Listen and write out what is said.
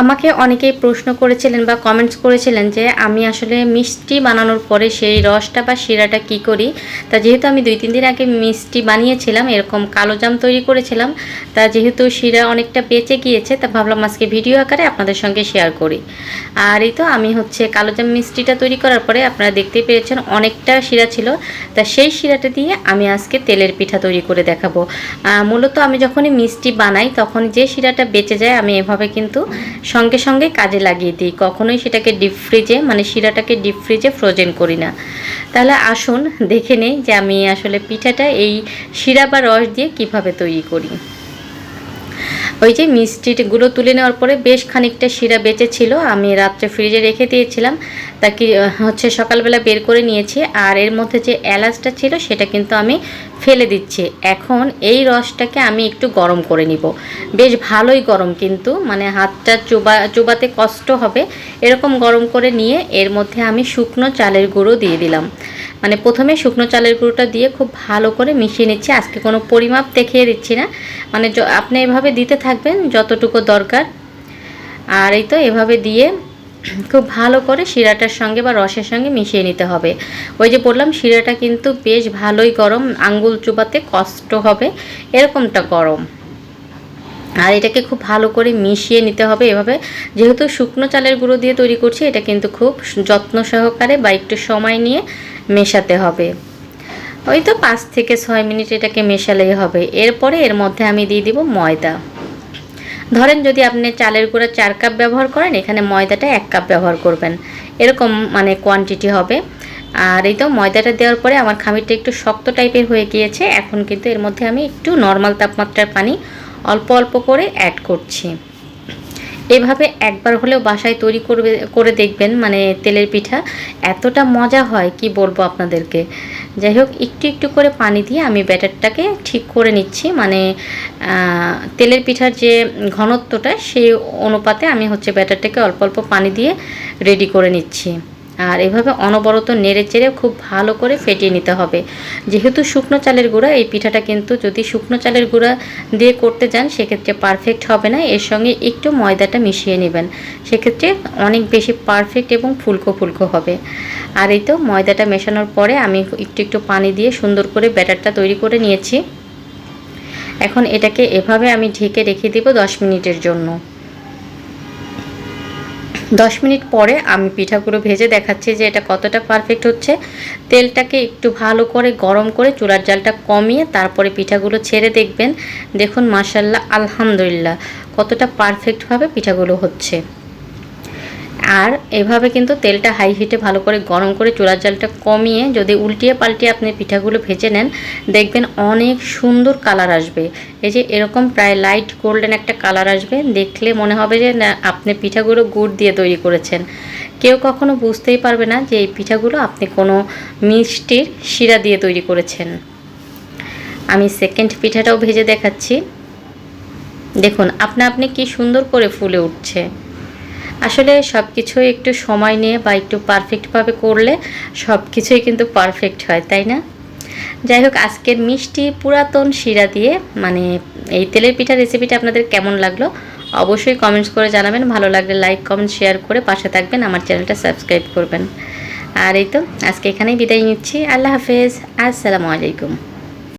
আমাকে অনেকেই প্রশ্ন করেছিলেন বা কমেন্টস করেছিলেন যে আমি আসলে মিষ্টি বানানোর পরে সেই রসটা বা শিরাটা কি করি? তা যেহেতু আমি দুই তিন দিন আগে মিষ্টি বানিয়েছিলাম, এরকম কালো জাম তৈরি করেছিলাম, তা যেহেতু শিরা অনেকটা বেঁচে গিয়েছে, তা ভাবলাম আজকে ভিডিও আকারে আপনাদের সঙ্গে শেয়ার করি। আর এই তো আমি হচ্ছে কালো জাম মিষ্টিটা তৈরি করার পরে আপনারা দেখতেই পেয়েছেন অনেকটা শিরা ছিল, তা সেই শিরাটা দিয়ে আমি আজকে তেলের পিঠা তৈরি করে দেখাবো। মূলত আমি যখনই মিষ্টি বানাই তখন যে শিরাটা বেঁচে যায়, আমি এভাবে কিন্তু সঙ্গে সঙ্গে কাজে লাগিয়ে দিই। কখনোই সেটাকে ডিপ ফ্রিজে মানে শিরাটাকে ডিপ ফ্রিজে ফ্রোজেন করি না। তাহলে আসুন, দেখে নেই যে আমি আসলে পিঠাটা এই শিরা বা রস দিয়ে কীভাবে তৈরি করি। ওই যে মিষ্টিগুলো তুলে নেওয়ার পরে বেশ খানিকটা শিরা বেঁচে ছিল আমি রাত্রে ফ্রিজে রেখে দিয়েছিলাম। তা কি হচ্ছে সকালবেলা বের করে নিয়েছি, আর এর মধ্যে যে এলাচটা ছিল সেটা কিন্তু আমি ফেলে দিচ্ছি। এখন এই রসটাকে আমি একটু গরম করে নিব। বেশ ভালোই গরম কিন্তু মানে হাতটা চোবা, চোবাতে কষ্ট হবে। এরকম গরম করে নিয়ে এর মধ্যে আমি শুকনো চালের গুঁড়ো দিয়ে দিলাম। মানে প্রথমে শুকনো চালের গুঁড়োটা দিয়ে খুব ভালো করে মিশিয়ে নিচ্ছি। আজকে কোনো পরিমাপ দেখিয়ে দিচ্ছি না। মানে আপনি এভাবে দিতে থাকবেন যতটুকু দরকার। আর এই তো এভাবে দিয়ে খুব ভালো করে শিরাটার সঙ্গে বা রসের সঙ্গে মিশিয়ে নিতে হবে। ওই যে বললাম, শিরাটা কিন্তু বেশ ভালোই গরম। আঙ্গুল চুবাতে কষ্ট হবে। এরকমটা গরম। আর এটাকে খুব ভালো করে মিশিয়ে নিতে হবে এভাবে। যেহেতু শুকনো চালের গুঁড়ো দিয়ে তৈরি করছি, এটা কিন্তু খুব যত্ন সহকারে বা একটু সময় নিয়ে মেশাতে হবে। ওই তো পাঁচ থেকে ছয় মিনিট এটাকে মেশালেই হবে। এরপরে এর মধ্যে আমি দিয়ে দিব ময়দা। ধরেন যদি আপনি চালের গুঁড়া চার কাপ ব্যবহার করেন, এখানে ময়দাটা এক কাপ ব্যবহার করবেন। এরকম মানে কোয়ান্টিটি হবে। আর এই তো ময়দাটা দেওয়ার পরে আমার খামিরটা একটু শক্ত টাইপের হয়ে গিয়েছে। এখন কিন্তু এর মধ্যে আমি একটু নর্মাল তাপমাত্রার পানি অল্প অল্প করে অ্যাড করছি। এভাবে একবার হলেও বাসায় তৈরি করবে, করে দেখবেন মানে তেলের পিঠা এতটা মজা হয় কি বলব আপনাদেরকে। যাই হোক, একটু একটু করে পানি দিয়ে আমি ব্যাটারটাকে ঠিক করে নিচ্ছি। মানে তেলের পিঠার যে ঘনত্বটা সেই অনুপাতে আমি হচ্ছে ব্যাটারটাকে অল্প অল্প পানি দিয়ে রেডি করে নিচ্ছি। আর এভাবে অনবরত নেড়ে চেড়ে খুব ভালো করে ফেটিয়ে নিতে হবে। যেহেতু শুকনো চালের গুঁড়া, এই পিঠাটা কিন্তু যদি শুকনো চালের গুঁড়া দিয়ে করতে যান, সেক্ষেত্রে পারফেক্ট হবে না। এর সঙ্গে একটু ময়দাটা মিশিয়ে নেবেন। সেক্ষেত্রে অনেক বেশি পারফেক্ট এবং ফুলকো ফুলকো হবে। আর এই তো ময়দাটা মেশানোর পরে আমি একটু একটু পানি দিয়ে সুন্দর করে ব্যাটারটা তৈরি করে নিয়েছি। এখন এটাকে এভাবে আমি ঢেকে রেখে দিব দশ মিনিটের জন্য। দশ মিনিট পরে আমি পিঠাগুলো ভেজে দেখাচ্ছি যে এটা কতটা পারফেক্ট হচ্ছে। তেলটাকে একটু ভালো করে গরম করে চুলার জালটা কমিয়ে তারপরে পিঠাগুলো ছেড়ে দেখবেন। দেখুন মাসাল্লাহ আলহামদুলিল্লাহ, কতটা পারফেক্টভাবে পিঠাগুলো হচ্ছে। আর এভাবে কিন্তু তেলটা হাই হিটে ভালো করে গরম করে চুলার জালটা কমিয়ে যদি উল্টিয়ে পাল্টিয়ে আপনি পিঠাগুলো ভেজে নেন, দেখবেন অনেক সুন্দর কালার আসবে। এই যে এরকম প্রায় লাইট গোল্ডেন একটা কালার আসবে, দেখলে মনে হবে যে না, আপনি পিঠাগুলো গুড় দিয়ে তৈরি করেছেন। কেউ কখনো বুঝতেই পারবে না যে এই পিঠাগুলো আপনি কোনো মিষ্টির শিরা দিয়ে তৈরি করেছেন। আমি সেকেন্ড পিঠাটাও ভেজে দেখাচ্ছি। দেখুন, আপনা আপনি কি সুন্দর করে ফুলে উঠছে। আসলে সব কিছুই একটু সময় নিয়ে বা একটু পারফেক্টভাবে করলে সব কিছুই কিন্তু পারফেক্ট হয়, তাই না? যাই হোক, আজকের মিষ্টি পুরাতন শিরা দিয়ে মানে এই তেলের পিঠা রেসিপিটা আপনাদের কেমন লাগল অবশ্যই কমেন্টস করে জানাবেন। ভালো লাগলে লাইক কমেন্ট শেয়ার করে পাশে থাকবেন, আমার চ্যানেলটা সাবস্ক্রাইব করবেন। আর এই তো, আজকে এখানেই বিদায় নিচ্ছি। আল্লাহ হাফেজ। আসসালামু আলাইকুম।